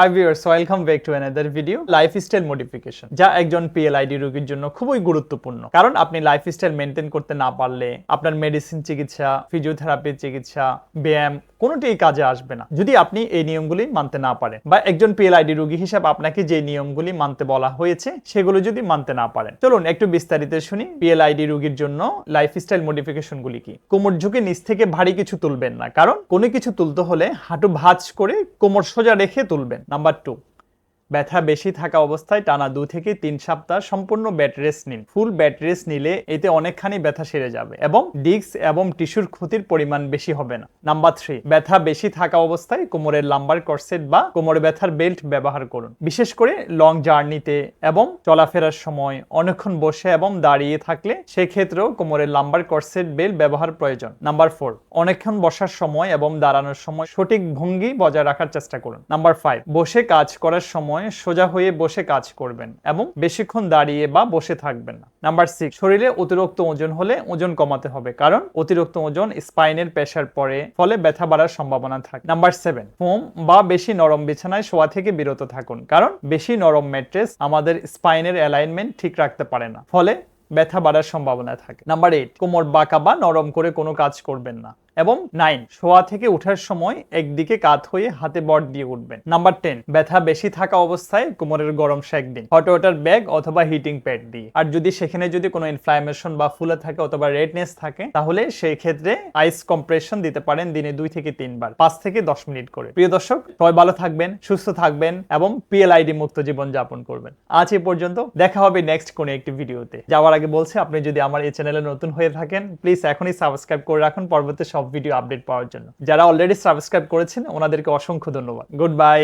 Hi viewers welcome back to another video lifestyle modification যা একজন PLID রোগীর জন্য খুবই গুরুত্বপূর্ণ। কারণ আপনি লাইফস্টাইল মেনটেন করতে না পারলে, আপনার মেডিসিন চিকিৎসা ফিজিওথেরাপি চিকিৎসা, ব্যায়াম কোনোটাই কাজে আসবে না। যদি আপনি এই নিয়মগুলি মানতে না পারেন বা একজন পিএলআইডি রোগী হিসাবে আপনাকে যে নিয়মগুলি মানতে বলা হয়েছে, সেগুলো যদি মানতে না পারেন। চলুন একটু বিস্তারিত শুনি পিএলআইডি রোগীর জন্য লাইফস্টাইল মডিফিকেশনগুলি কি? কোমর ঝুঁকে নিচ থেকে ভারী কিছু তুলবেন না, কারণ কোনো কিছু তুলতে হলে হাঁটু ভাঁজ করে কোমর সোজা রেখে তুলবেন। নাম্বার টু ব্যথা বেশি থাকা অবস্থায় টানা দু থেকে তিন সপ্তাহ সম্পূর্ণ বেড রেস্ট নিন। ফুল বেড রেস্ট নিলে এতে অনেকখানি ব্যথা সেরে যাবে এবং ডিস্ক এবং টিস্যুর ক্ষতির পরিমাণ বেশি হবে না। নাম্বার থ্রি, ব্যথা বেশি থাকা অবস্থায় কোমরের লাম্বার করসেট বা কোমরে ব্যথার বেল্ট ব্যবহার করুন। বিশেষ করে লং জার্নিতে এবং চলাফেরার সময় অনেকক্ষণ বসে এবং দাঁড়িয়ে থাকলে সেক্ষেত্রেও কোমরের লাম্বার করসেট বেল্ট ব্যবহার প্রয়োজন। নাম্বার ফোর, অনেকক্ষণ বসার সময় এবং দাঁড়ানোর সময় সঠিক ভঙ্গি বজায় রাখার চেষ্টা করুন। নাম্বার ফাইভ, বসে কাজ করার সময় সোজা হয়ে বসে কাজ করবেন এবং বেশিক্ষণ দাঁড়িয়ে বা বসে থাকবেন না। নাম্বার সিক্স শরীরে অতিরিক্ত ওজন হলে ওজন কমাতে হবে, কারণ অতিরিক্ত ওজন স্পাইনের প্রেশার পড়ে ফলে ব্যথা বাড়ার সম্ভাবনা থাকে। নাম্বার সেভেন ফোম বা বেশি নরম বিছানায় শোয়া থেকে বিরত থাকুন, কারণ বেশি নরম ম্যাট্রেস আমাদের স্পাইনের অ্যালাইনমেন্ট ঠিক রাখতে পারে না, ফলে ব্যথা বাড়ার সম্ভাবনা থাকে। নাম্বার এইট কোমর বাঁকা বা নরম করে কোনো কাজ করবেন না। এবং নাইন শোয়া থেকে ওঠার সময় একদিকে কাত হয়ে হাতে বট দিয়ে উঠবেন। নাম্বার টেন ব্যথা বেশি থাকা অবস্থায় কোমরের গরম শেক দিন। হট ওয়াটার ব্যাগ অথবা হিটিং প্যাড দিয়ে। আর যদি সেখানে যদি কোনো ইনফ্লামেশন বা ফুলে থাকে অথবা রেডনেস থাকে, তাহলে সেই ক্ষেত্রে আইস কম্প্রেশন দিতে পারেন দিনে দুই থেকে তিনবার, পাঁচ থেকে দশ মিনিট করে। প্রিয় দর্শক, সবাই ভালো থাকবেন, সুস্থ থাকবেন এবং পিএলআইডি মুক্ত জীবন যাপন করবেন। আজ এ পর্যন্ত দেখা হবে নেক্সট কোনো একটি ভিডিওতে যাওয়ার আগে বলছে, আপনি যদি আমার এই চ্যানেলে নতুন হয়ে থাকেন প্লিজ এখনই সাবস্ক্রাইব করে রাখুন। পরবর্তী সব ভিডিও আপডেট পাওয়ার জন্য। যারা অলরেডি সাবস্ক্রাইব করেছেন ওনাদেরকে অসংখ্য ধন্যবাদ। Good bye